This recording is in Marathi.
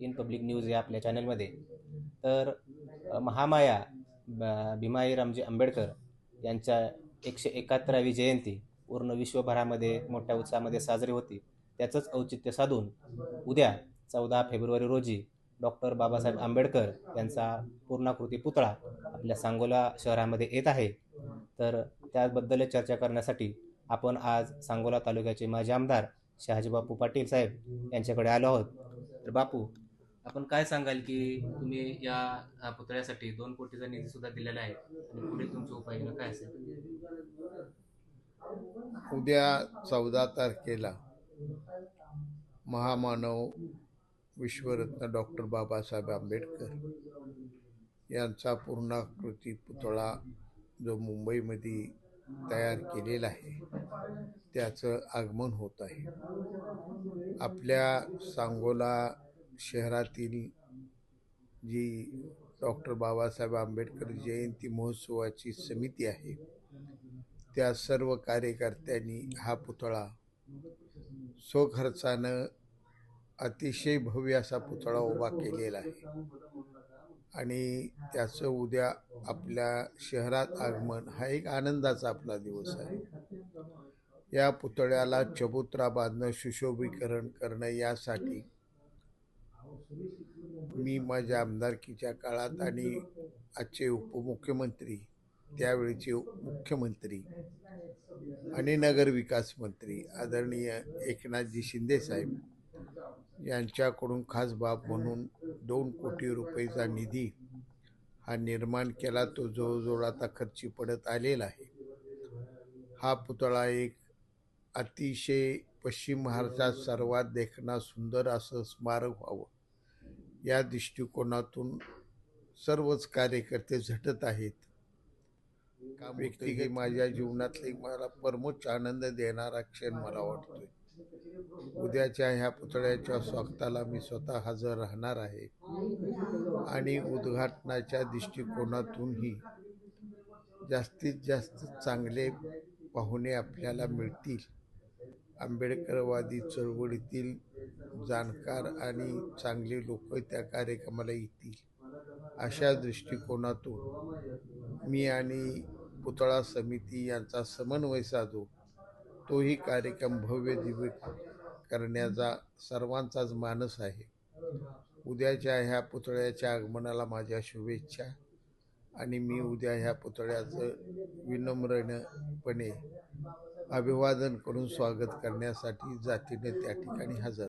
इन पब्लिक न्यूज या आपल्या चॅनलमध्ये. तर महामाया ब- भीमाई रामजी आंबेडकर यांच्या एकशे एकाहत्तरावी जयंती पूर्ण विश्वभरामध्ये मोठ्या उत्साहामध्ये साजरी होती. त्याचंच औचित्य साधून उद्या चौदा फेब्रुवारी रोजी डॉक्टर बाबासाहेब आंबेडकर यांचा पूर्णाकृती पुतळा आपल्या सांगोला शहरामध्ये येत आहे. तर त्याबद्दल चर्चा करण्यासाठी आपण आज सांगोला तालुक्याचे माजी आमदार शहाजीबापू पाटील साहेब यांच्याकडे आलो आहोत. तर बापू आपण काय सांगाल की तुम्ही या पुतळ्यासाठी दोन कोटीचा निधी सुद्धा दिलेला आहे आणि पुढे तुमची उपाययोजना काय असेल? उद्या चौदा तारखेला महामानव विश्वरत्न डॉक्टर बाबासाहेब आंबेडकर यांचा पूर्णाकृती पुतळा जो मुंबईमध्ये तयार केलेला आहे त्याचं आगमन होत आहे. आपल्या सांगोला शहरातील जी डॉक्टर बाबासाहेब आंबेडकर जयंती महोत्सवाची समिती आहे त्या सर्व कार्यकर्त्यांनी हा पुतळा स्वखर्चानं अतिशय भव्य असा पुतळा उभा केलेला आहे. आणि त्याचं उद्या आपल्या शहरात आगमन हा एक आनंदाचा आपला दिवस आहे. या पुतळ्याला चबुत्रा बांधणं सुशोभीकरण करणं यासाठी मी माझ्या आमदारकीच्या काळात आणि आजचे उपमुख्यमंत्री त्यावेळीचे मुख्यमंत्री आणि नगरविकास मंत्री आदरणीय एकनाथजी शिंदेसाहेब यांच्याकडून खास बाब म्हणून दोन कोटी रुपयेचा निधी हा निर्माण केला. तो जवळजवळ आता खर्ची पडत आलेला आहे. हा पुतळा एक अतिशय पश्चिम महाराष्ट्रात सर्वात देखणा सुंदर असं स्मारक व्हावं. या दृष्टिकोनातून सर्वच कार्यकर्ते झटत आहेत. का व्यक्तिगत माझ्या जीवनातला मला परमोच्च आनंद देणारा क्षण मला वाटतोय. उद्याच्या ह्या पुतळ्याच्या स्वागताला मी स्वतः हजर राहणार आहे. आणि उद्घाटनाच्या दृष्टिकोनातूनही जास्तीत जास्त चांगले पाहुणे आपल्याला मिळतील. आंबेडकरवादी चळवळीतील जाणकार आणि चांगले लोक त्या कार्यक्रमाला येतील अशा दृष्टिकोनातून मी आणि पुतळा समिती यांचा समन्वय साधू तोही कार्यक्रम भव्य दिव्य करण्याचा सर्वांचाच मानस आहे. उद्याच्या ह्या पुतळ्याच्या आगमनाला माझ्या शुभेच्छा आणि मी उद्या ह्या पुतळ्याचं विनम्रपणे अभिवादन करून स्वागत करण्यासाठी जातीने त्या ठिकाणी हजर